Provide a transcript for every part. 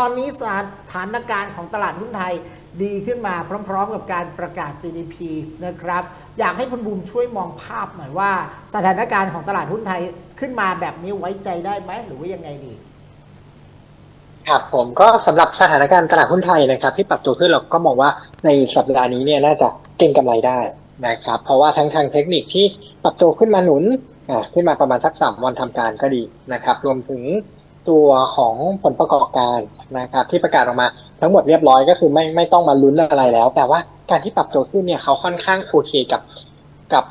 ตอนนี้สถานการณ์ของตลาดหุ้นไทยดีขึ้นมาพร้อม ๆ กับการประกาศ GDP นะครับ อยากให้คุณบูมช่วยมองภาพหน่อยว่า สถานการณ์ของตลาดหุ้นไทยขึ้นมาแบบนี้ไว้ใจได้ไหมหรือว่ายังไงดี ครับผมก็สำหรับสถานการณ์ตลาดหุ้นไทยนะครับ ที่ปรับตัวขึ้นเราก็มองว่าในสัปดาห์นี้เนี่ยน่าจะเก็งกำไรได้นะครับ เพราะว่าทั้งทางเทคนิคที่ปรับตัวขึ้นมาหนุนขึ้นมาประมาณสักสามวันทำการก็ดีนะครับ รวมถึง ตัวของผลประกอบการนะครับที่ประกาศออกมา ทั้งหมดเรียบร้อยก็คือไม่ไม่ต้องมาลุ้นอะไรแล้ว แต่ว่าการที่ปรับตัวขึ้นเนี่ยเขาค่อนข้างโอเคกับกับ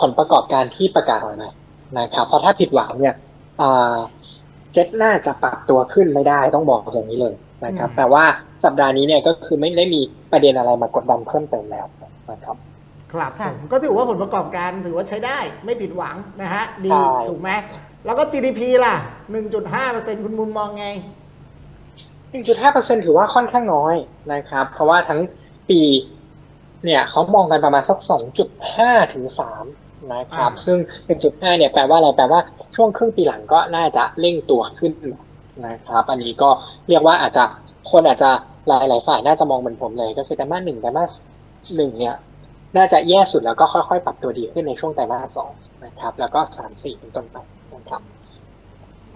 ผลประกอบการที่ประกาศออกมานะครับเพราะถ้าผิดหวังเนี่ยอ่าเจ็ตน่าจะปรับตัวขึ้นไม่ได้ต้องบอกอย่างนี้เลยนะครับอืมแต่ว่าสัปดาห์นี้เนี่ยก็คือไม่ได้มีประเด็นอะไรมากดดันเพิ่มเติมแล้วนะครับ ครับค่ะผมก็ถือว่าผลประกอบการถือว่าใช้ได้ไม่ผิดหวังนะฮะ ดี ใช่ ถูกไหมแล้วก็ GDP ล่ะ 1.5%คุณมุมมองไง 1.5%ถือว่าค่อนข้างน้อยนะครับ เพราะว่าทั้งปี เนี่ยเขามองกันประมาณสัก 2.5 ถึง 3 นะครับ อ่า ซึ่ง 1.5 เนี่ยแปลว่าอะไร แปลว่าช่วงครึ่งปีหลังก็น่าจะเร่งตัวขึ้นนะครับ อันนี้ก็เรียกว่าอาจจะคนอาจจะหลายหลายๆฝ่ายน่าจะมองเหมือนผมเลย ก็คือไตรมาสหนึ่งไตรมาสหนึ่งเนี่ย น่าจะแย่สุดแล้วก็ค่อยๆ ปรับตัวดีขึ้นในช่วงไตรมาสสองนะครับ แล้วก็สามสี่เป็นต้นไปนะครับ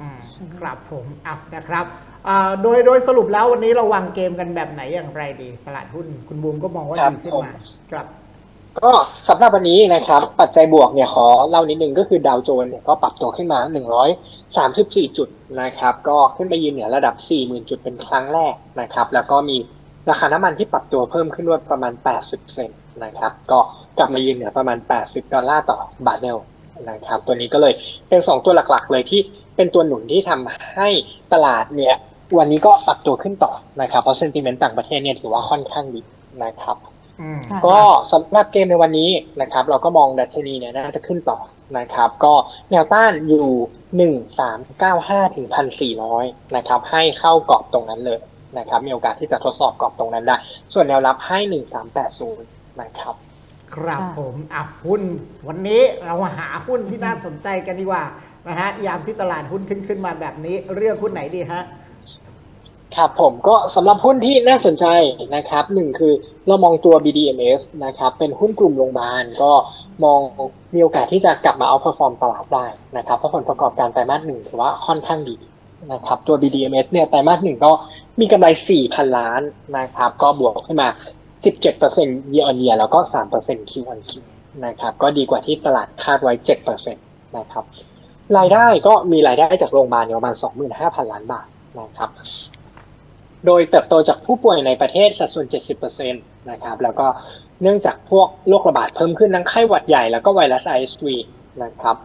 อืมครับผมอะนะครับอ่าโดยโดยสรุปแล้ววันนี้เราวางเกมกันแบบไหนอย่างไรดี ตลาดหุ้นคุณบูมก็มองว่าครับดีขึ้นผมมาครับก็สำหรับวันนี้นะครับ ปัจจัยบวกเนี่ยขอเล่านิดนึงก็คือดาวโจนส์เนี่ยก็ปรับตัวขึ้นมา 134 จุดนะครับ ก็ขึ้นไปยืนเหนือระดับ 40,000 จุดเป็นครั้งแรกนะครับ แล้วก็มี ราคาน้ำมันที่ปรับตัวเพิ่มขึ้นด้วยประมาณ 80 เซนต์นะครับ ก็กลับมายืนเหนือประมาณ 80 ดอลลาร์ต่อบาร์เรลนะครับ ตัวนี้ก็เลยเป็น 2 ตัวหลักๆ เลยที่เป็นตัวหนุนที่ทำให้ตลาดเนี่ย วันนี้ก็ปรับตัวขึ้นต่อนะครับ เพราะเซนติเมนต์ต่างประเทศเนี่ยถือว่าค่อนข้างดีนะครับอืมค่ะก็สำหรับเกมในวันนี้นะครับ เราก็มองดัชนีเนี่ยน่าจะขึ้นต่อนะครับ ก็แนวต้านอยู่หนึ่งสามเก้าห้าถึงพันสี่ร้อยนะครับ ให้เข้ากรอบตรงนั้นเลย นะครับ มีโอกาสที่จะทดสอบกรอบตรงนั้นได้ ส่วนแนวรับให้หนึ่งสามแปดศูนย์นะครับ ครับค่ะผมอะหุ้น วันนี้เรามาหาหุ้นที่น่าสนใจกันดีกว่านะฮะยามที่ตลาดหุ้นขึ้นขึ้นมาแบบนี้เลือกหุ้นไหนดีฮะครับผมก็สำหรับหุ้นที่น่าสนใจนะครับหนึ่งคือเรามองตัว BDMs นะครับเป็นหุ้นกลุ่มโรงพยาบาลก็มองมีโอกาสที่จะกลับมาเอาพอฟอร์มตลาดได้นะครับเพราะผลประกอบการไตรมาสหนึ่งถือว่าค่อนข้างดีนะครับตัว BDMs เนี่ยไตรมาสหนึ่งก็ มีกำไร 4,000 ล้านนะครับ ก็บวกขึ้นมา 17% year on year แล้วก็ 3% Q on Q นะครับ ก็ดีกว่าที่ตลาดคาดไว้ 7%นะครับ รายได้ก็มีรายได้จากโรงพยาบาลอยู่ประมาณ 25,000 ล้านบาทนะครับ โดยเติบโตจากผู้ป่วยในประเทศสัดส่วน 70%นะครับ แล้วก็เนื่องจากพวกโรคระบาดเพิ่มขึ้นทั้งไข้หวัดใหญ่แล้วก็ไวรัส RSV นะครับ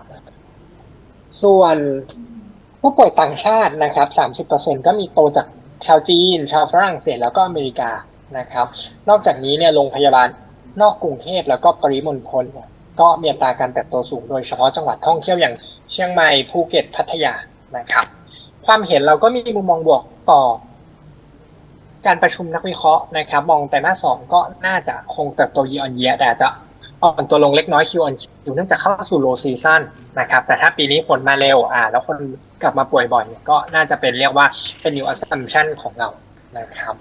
ส่วนผู้ป่วยต่างชาตินะครับ 30%ก็มีโตจาก ชาวจีน ชาวฝรั่งเศสแล้วก็อเมริกานะครับ นอกจากนี้เนี่ยโรงพยาบาลนอกกรุงเทพแล้วก็ปริมณฑลก็มีอัตราการเติบโตสูงโดยเฉพาะจังหวัดท่องเที่ยวอย่างเชียงใหม่ภูเก็ตพัทยานะครับ ความเห็นเราก็มีมุมมองบวกต่อ การประชุมนักวิเคราะห์นะครับ มองไตรมาสองก็น่าจะคงเติบโต year on year แต่จะอ่อนตัวลงเล็กน้อย Q on Q เนื่องจากเข้าสู่ low season นะครับ แต่ถ้าปีนี้ฝนมาเร็วอ่า แล้วคน กลับมาป่วยบ่อยเนี่ยก็น่าจะเป็นเรียกว่าเป็น new assumption ของเรานะครับ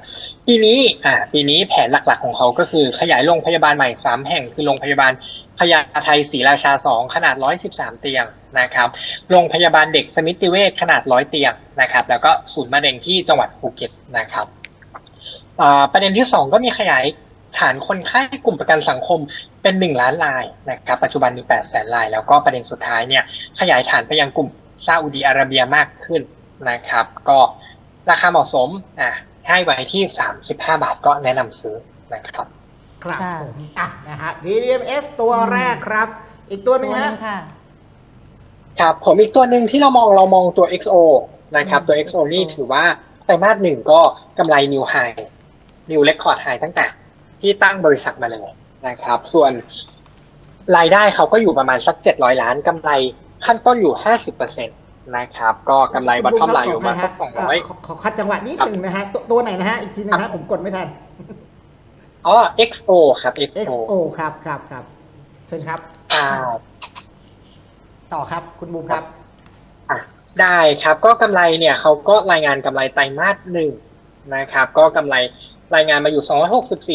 ปีนี้อ่าปีนี้แผนหลักๆของเขาก็คือขยายโรงพยาบาลใหม่3แห่งคือโรงพยาบาลพญาไทศรีราชา 2 ขนาด 113 เตียงนะครับโรงพยาบาลเด็กสมิติเวชขนาด 100 เตียงนะครับแล้วก็ศูนย์มะเร็งที่จังหวัดภูเก็ตนะครับประเด็นที่ 2 ก็มีขยายฐานคนไข้กลุ่มประกันสังคมเป็น 1 ล้านรายนะครับปัจจุบันมี8แสนราย แล้วก็ประเด็นสุดท้ายเนี่ยขยายฐานไปยังกลุ่ม ซาอุดีอาระเบียมากขึ้นนะครับ ก็ราคาเหมาะสมอะให้ไว้ที่ 35 บาทก็แนะนำซื้อนะครับ ครับค่ะผมอะนะฮะ VDMs ตัวแรกครับ อีกตัวหนึ่งตัวหฮะนึงค่ะ ครับผมอีกตัวหนึ่งที่เรามองเรามองตัว XO นะครับ ตัว XO นี่ถือว่าไตรมาสหนึ่งก็กำไร new high new record high ตั้งแต่ที่ตั้งบริษัทมาเลยนะครับ ส่วนรายได้เขาก็อยู่ประมาณสัก 700 ล้านกำไร ขั้นต้นอยู่ 50%นะครับ ก็กำไรบัตทอมไลน์อยู่ประมาณสักขอขอขอคัดจังหวะนิดหนึ่งนะฮะตัวตัวไหนนะฮะ อีกทีนึงนะฮะผมกดไม่ทัน200อ๋อ XO ครับ XO XO ครับครับครับเชิญครับ อ่าต่อครับ คุณบูมครับอะได้ครับ ก็กำไรเนี่ยเขาก็รายงานกำไรไตรมาสหนึ่งนะครับ ก็กำไรรายงานมาอยู่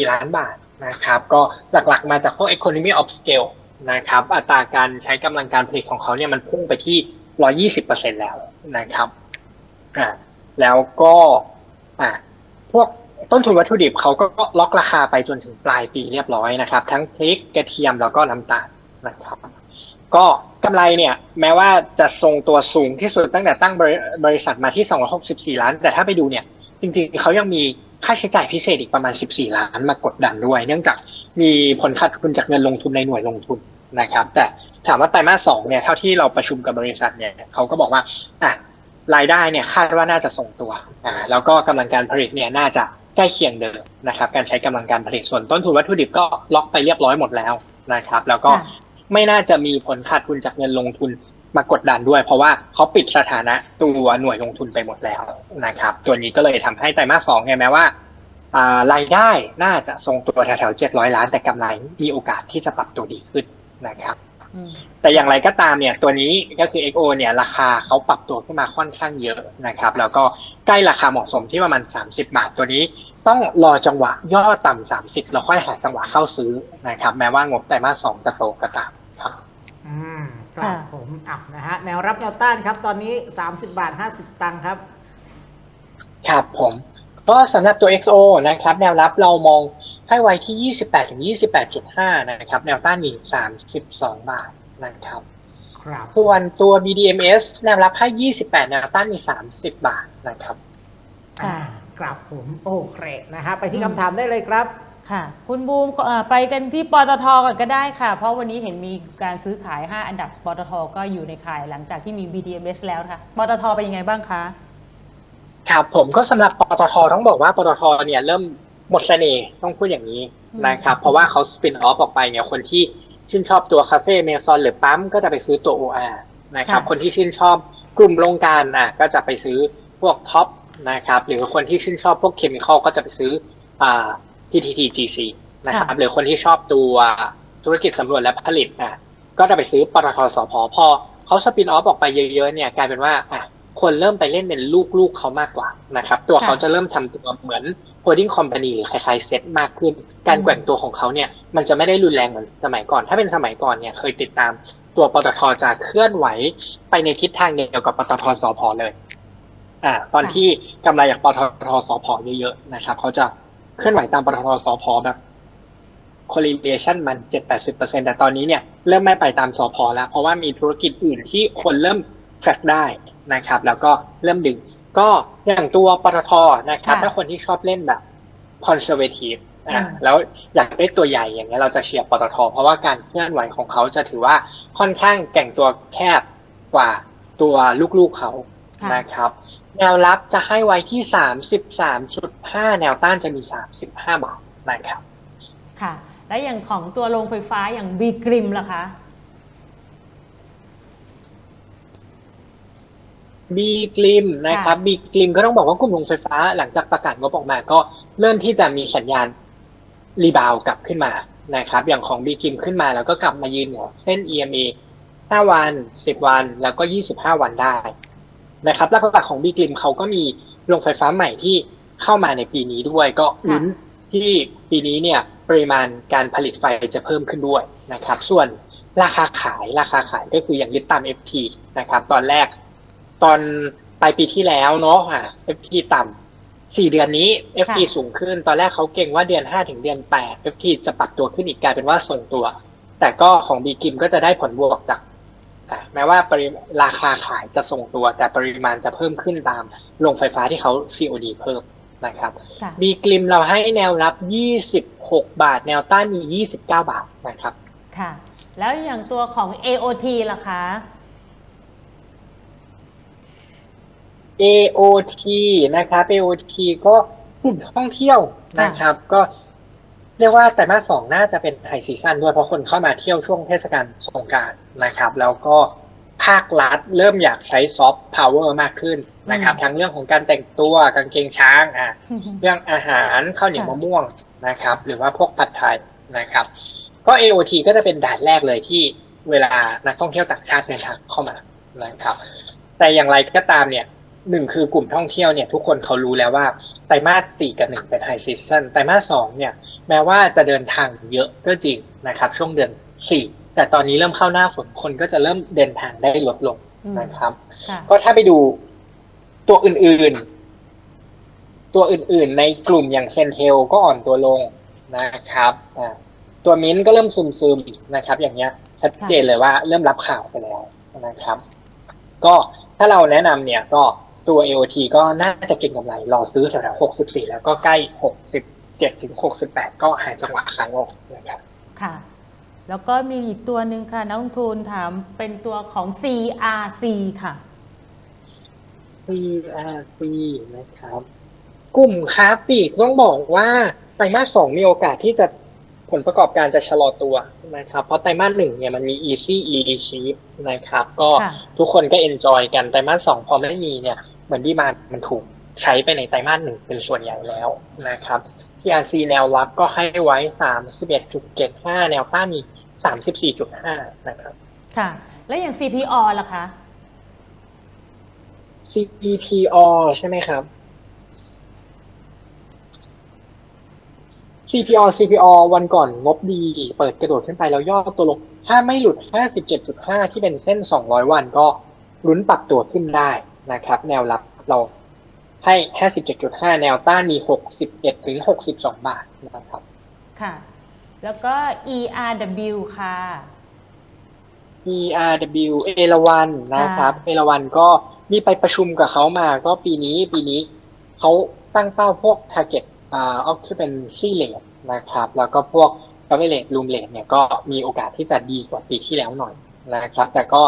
264 ล้านบาทนะครับ ก็หลักๆมาจากพวก economy of scale นะครับ อัตราการใช้กำลังการผลิตของเขาเนี่ยมันพุ่งไปที่120%แล้วนะครับอ่าแล้วก็อ่าพวกต้นทุนวัตถุดิบเขาก็ล็อกราคาไปจนถึงปลายปีเรียบร้อยนะครับ ทั้งพริกกระเทียมแล้วก็น้ำตาลนะครับ ก็กำไรเนี่ยแม้ว่าจะทรงตัวสูงที่สุดตั้งแต่ตั้งบริบริษัทมาที่ 264 ล้าน แต่ถ้าไปดูเนี่ยจริงๆเขายังมีค่าใช้จ่ายพิเศษอีกประมาณ 14 ล้านมากดดันด้วย เนื่องจากมีผลขาดทุนจากเงินลงทุนในหน่วยลงทุน นะครับ แต่ถามว่าไตรมาสสองเนี่ยเท่าที่เราประชุมกับบริษัทเนี่ยเขาก็บอกว่าอะรายได้เนี่ยคาดว่าน่าจะส่งตัวอ่าแล้วก็กำลังการผลิตเนี่ยน่าจะใกล้เคียงเดิมนะครับ การใช้กำลังการผลิตส่วนต้นทุนวัตถุดิบก็ล็อกไปเรียบร้อยหมดแล้วนะครับ แล้วก็ค่ะไม่น่าจะมีผลขาดทุนจากเงินลงทุนมากดดันด้วย เพราะว่าเขาปิดสถานะตัวหน่วยลงทุนไปหมดแล้วนะครับ ตัวนี้ก็เลยทำให้ไตรมาสสองเนี่ยแม้ว่าอ่ารายได้น่าจะทรงตัวแถวๆเจ็ดร้อยล้านแต่กำไรมีโอกาสที่จะปรับตัวดีขึ้น นะครับอืมแต่อย่างไรก็ตามเนี่ยตัวนี้ก็คือ XO เนี่ยราคาเขาปรับตัวขึ้นมาค่อนข้างเยอะนะครับ แล้วก็ใกล้ราคาเหมาะสมที่ประมาณ 30 บาทตัวนี้ ต้องรอจังหวะย่อต่ำ30แล้วค่อยหาจังหวะเข้าซื้อนะครับ แม้ว่างบไตรมาสสองจะโตก็ตามครับอืมครับผมอะนะฮะแนวรับแนวต้านครับ ตอนนี้ 30 บาท 50 สตางค์ครับ ครับผม ก็สำหรับตัว XO นะครับ แนวรับเรามอง ให้ไว้ที่ 28ถึง28.5 นะครับ แนวต้านมี32 บาทนะครับ ครับ ส่วนตัว BDMs แนวรับให้ 28 แนวต้านมี30 บาทนะครับอ่าครับผมโอเคนะฮะไปที่คำถามได้เลยครับ ค่ะ คุณบูมเอ่อไปกันที่ปตทก่อนก็ได้ค่ะ เพราะวันนี้เห็นมีการซื้อขาย 5 อันดับปตทก็อยู่ในข่ายหลังจากที่มี BDMs แล้วค่ะปตทเป็นยังไงบ้างคะครับผมก็สำหรับปตทต้องบอกว่าปตทเนี่ยเริ่ม หมดเสน่ห์ต้องพูดอย่างนี้นะครับ เพราะว่าเขาสปินออฟออกไปเนี่ยคนที่ชื่นชอบตัวคาเฟ่เมซอนหรือปั๊มก็จะไปซื้อตัว OR นะครับค่ะคนที่ชื่นชอบกลุ่มโรงกลั่นอะก็จะไปซื้อพวกท็อปนะครับ หรือคนที่ชื่นชอบพวกเคมีคอลก็จะไปซื้ออ่า PTTGC นะครับหรือคนที่ชอบตัวธุรกิจสำรวจและผลิตอะก็จะไปซื้อปตทสพพอเขาสปินออฟออกไปเยอะๆเนี่ยกลายเป็นว่าอะคนเริ่มไปเล่นเป็นลูกๆเขามากกว่านะครับ ตัวเขาค่ะจะเริ่มทำตัวเหมือน holding company หรือคล้ายๆเซ็ตมากขึ้น การแกว่งตัวของเขาเนี่ย มันจะไม่ได้รุนแรงเหมือนสมัยก่อน ถ้าเป็นสมัยก่อนเนี่ยเคยติดตามตัวปตทจะเคลื่อนไหวไปในทิศทางเดียวกับปตทสพเลย อ่า ตอนที่กำไรจากปตทสพเยอะๆนะครับเขาจะเคลื่อนไหวตามปตทสพแบบ correlation มัน7-80%แต่ตอนนี้เนี่ยเริ่มไม่ไปตามสพแล้ว เพราะว่ามีธุรกิจอื่นที่คนเริ่ม track ได้นะครับ แล้วก็เริ่มดึง ก็อย่างตัวปตทนะครับ ค่ะถ้าคนที่ชอบเล่นแบบ conservative อะอืมแล้วอยากได้ตัวใหญ่อย่างเงี้ยเราจะเชียร์ปตท เพราะว่าการเคลื่อนไหวของเขาจะถือว่าค่อนข้างแก่งตัวแคบกว่าตัวลูกๆเขาค่ะนะครับ แนวรับจะให้ไว้ที่33.5แนวต้านจะมี35บาทนะครับ ค่ะ และอย่างของตัวโรงไฟฟ้าอย่างบีกริมล่ะคะ บีกลิมนะครับบีกลิมก็ต้องบอกว่ากลุ่มโรงไฟฟ้าหลังจากประกาศงบออกมาก็เริ่มที่จะมีสัญญาณรีบาวกลับขึ้นมานะครับ อย่างของบีกลิมขึ้นมาแล้วก็กลับมายืนเหนือเส้น EMA 5 วัน 10 วัน แล้วก็ 25 วันได้นะครับหลักๆของบีกลิมเขาก็มีโรงไฟฟ้าใหม่ที่เข้ามาในปีนี้ด้วย ก็ลุ้นที่ปีนี้เนี่ยปริมาณการผลิตไฟจะเพิ่มขึ้นด้วยนะครับ ส่วนราคาขายราคาขายก็คืออย่างยึดตาม FT นะครับ ตอนแรก ตอนปลายปีที่แล้วเนาะอะ FT ต่ำสี่เดือนนี้ FT ค่ะสูงขึ้น ตอนแรกเขาเก่งว่าเดือนห้าถึงเดือนแปด FT จะปรับตัวขึ้นอีกกลายเป็นว่าส่งตัว แต่ก็ของบีกิมก็จะได้ผลบวกจากอะแม้ว่าปริราคาขายจะส่งตัว แต่ปริมาณจะเพิ่มขึ้นตามโรงไฟฟ้าที่เขา COD เพิ่มนะครับค่ะบีกลิมเราให้แนวรับ 26 บาท แนวต้านมี 29 บาทนะครับ ค่ะ แล้วอย่างตัวของ AOT ล่ะคะ AOT นะครับ AOT ก็กลุ่มท่องเที่ยวนะครับ ก็เรียกว่าแต่มาสสองน่าจะเป็นไฮซีซันด้วยเพราะคนเข้ามาเที่ยวช่วงเทศกาลสงกรารนะครับ แล้วก็ภาครัฐเริ่มอยากใช้ซอฟต์พาวเวอร์มากขึ้นนะครับอืมทั้งเรื่องของการแต่งตัวกางเกงช้างอะเรื่องอาหารข้าวเหนียวค่ะมะม่วงนะครับ หรือว่าพวกผัดไทยนะครับ ก็ AOT ก็จะเป็นด่านแรกเลยที่เวลานักท่องเที่ยวต่างชาติเดินทางเข้ามานะครับ แต่อย่างไรก็ตามเนี่ย หนึ่งคือกลุ่มท่องเที่ยวเนี่ยทุกคนเขารู้แล้วว่าไตรมาสสี่กับหนึ่งเป็นไฮซีซันไตรมาสสองเนี่ยแม้ว่าจะเดินทางเยอะก็จริงนะครับ ช่วงเดือนสี่แต่ตอนนี้เริ่มเข้าหน้าฝนคนก็จะเริ่มเดินทางได้ลดลงอืมนะครับค่ะก็ถ้าไปดูตัวอื่นๆ ตัวอื่นๆ ในกลุ่มอย่างเซนเทลก็อ่อนตัวลงนะครับอ่าตัวมิ้นท์ก็เริ่มซึมๆนะครับ อย่างเงี้ย ชัดเจนเลยว่าเริ่มรับข่าวไปแล้วนะครับ ก็ถ้าเราแนะนำเนี่ยก็ ตัว AOT ก็น่าจะเก็งกำไร รอซื้อแถวๆ64 แล้วก็ใกล้ 67ถึง68 ก็หาจังหวะขายออกนะครับค่ะ แล้วก็มีอีกตัวหนึ่งค่ะ นักลงทุนถามเป็นตัวของ CRC ค่ะ CRC นะครับ กลุ่มค้าปลีกต้องบอกว่าไตรมาสสองมีโอกาสที่จะผลประกอบการจะชะลอตัวนะครับ เพราะไตรมาสหนึ่งเนี่ยมันมี easy leadership นะครับ ก็ค่ะทุกคนก็ enjoy กันไตรมาสสองพอไม่มีเนี่ย เหมือนดีมานมันถูกใช้ไปในไตรมาสหนึ่งเป็นส่วนใหญ่แล้วนะครับ CRC แนวรับก็ให้ไว้ 31.75 แนวต้านมี 34.5 นะครับ ค่ะ แล้วอย่าง CPO ล่ะคะ CPO ใช่ไหมครับ CPO CPO วันก่อนงบดีเปิดกระโดดขึ้นไปแล้วย่อตัวลง ถ้าไม่หลุด 57.5 ที่เป็นเส้น 200 วันก็ลุ้นปรับตัวขึ้นได้ นะครับ แนวรับเราให้ 57.5 แนวต้านมี 61 ถึง 62 บาทนะครับ ค่ะ แล้วก็ ERW ค่ะ ERW เอราวันนะครับค่ะเอราวันก็มีไปประชุมกับเขามาก็ปีนี้ปีนี้เขาตั้งเป้าพวก target อ่า occupancy rate นะครับ แล้วก็พวก average room rate เนี่ยก็มีโอกาสที่จะดีกว่าปีที่แล้วหน่อยนะครับ แต่ก็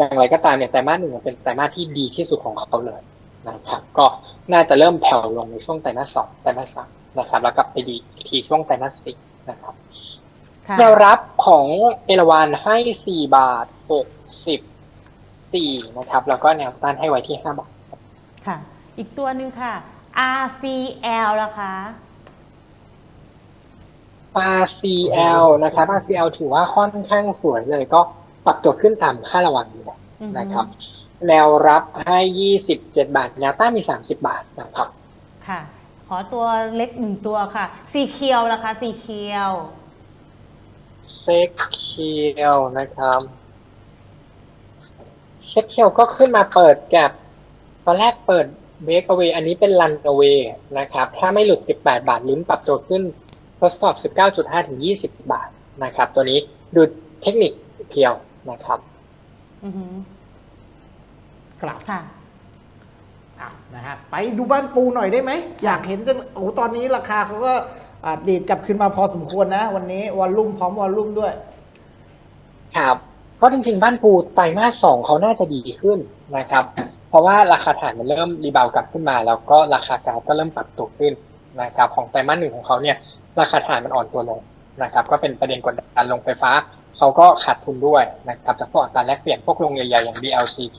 อย่างไรก็ตามเนี่ยไตรมาสหนึ่งเป็นไตรมาสที่ดีที่สุดของเขาเลยนะครับ ก็น่าจะเริ่มแผ่วลงในช่วงไตรมาสสองไตรมาสสามนะครับ แล้วกลับไปดีอีกทีช่วงไตรมาสสี่นะครับค่ะแนวรับของเอราวันให้4บาท64นะครับ แล้วก็แนวต้านให้ไว้ที่5บาทค่ะ อีกตัวหนึ่งค่ะ RCL ล่ะคะ RCL นะครับ RCL ถือว่าค่อนข้างสวยเลยก็ ปรับตัวขึ้นตามค่าระวังอยู่อือฮึนะครับ แนวรับให้ 27 บาทแนวต้านมี 30 บาทนะครับ ค่ะ ขอตัวเล็กหนึ่งตัวค่ะ สีเขียวล่ะคะสีเขียวเซ็กเคียวนะครับเซ็กเคียวก็ขึ้นมาเปิดแกลบตอนแรกเปิดเบรกเอา a y อันนี้เป็นรันเอา a y นะครับ ถ้าไม่หลุด 18 บาทลุ้นปรับตัวขึ้นทดสอบ 19.5 ถึง 20 บาทนะครับ ตัวนี้ดูเทคนิคเพียว นะครับ อือหือครับค่ะ อะนะฮะไปดูบ้านปูหน่อยได้ไหม อยากเห็นจังโอ้โหตอนนี้ราคาเขาก็อ่าดีดกลับขึ้นมาพอสมควรนะ วันนี้วอลลุ่มพร้อมวอลลุ่มด้วย ครับก็จริงๆ บ้านปูไตรมาสสองเขาน่าจะดีขึ้นนะครับ เพราะว่าราคาถ่านมันเริ่มรีบาวด์กลับขึ้นมา แล้วก็ราคาก๊าซก็เริ่มปรับตัวขึ้นนะครับ ของไตรมาสหนึ่งของเขาเนี่ย ราคาถ่านมันอ่อนตัวลงนะครับ ก็เป็นประเด็นกดดันลงไฟฟ้า เขาก็ขาดทุนด้วยนะครับจากพวกอัตราแลกเปลี่ยนพวกโรงใหญ่ๆอย่าง BLCT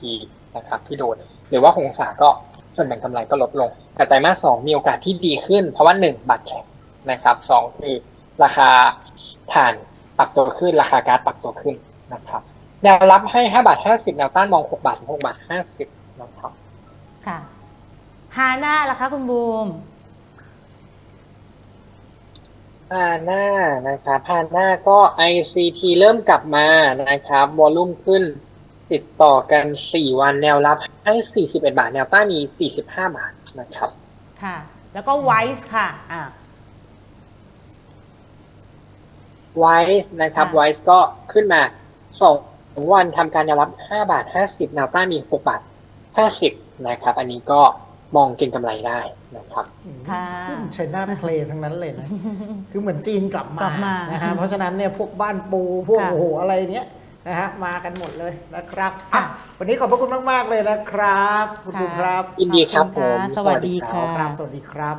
นะครับที่โดนหรือว่าหงสาก็ส่วนแบ่งกำไรก็ลดลง แต่ไตรมาสสองมีโอกาสที่ดีขึ้น เพราะว่าหนึ่งบาทแข็งนะครับสองคือราคาถ่านปรับตัวขึ้น ราคาก๊าซปรับตัวขึ้นนะครับแนวรับให้5บาท50แนวต้านมอง6บาทถึง6บาท50นะครับค่ะฮาน่าล่ะคะคุณบูม ฮาน่านะครับฮาน่าก็ ICT เริ่มกลับมานะครับวอลลุ่มขึ้นติดต่อกัน 4 วันแนวรับให้ 41 บาท แนวต้านมี 45 บาทนะครับ ค่ะ แล้วก็ไวส์ค่ะอ่าไวส์นะครับค่ะไวส์ก็ขึ้นมา2วันทำการแนวรับ 5 บาท 50 แนวต้านมี 6 บาท 50 นะครับ อันนี้ก็ มองเก็งกำไรได้นะครับค่ะใช้หน้าเพลย์ทั้งนั้นเลยนะ คือเหมือนจีนกลับกมาลับมานะฮะเพราะฉะนั้นเนี่ยพวกบ้านปูพวกค่ะ โอ้โหอะไรเนี้ยนะฮะมากันหมดเลยนะครับค่ะอะวันนี้ขอบพระคุณมาก ๆ เลยนะครับ คุณค่ะบูมครับยินดีครับขอผมณะสวัสดีสวัสดีครัค่ะ ครับสวัสดีครับ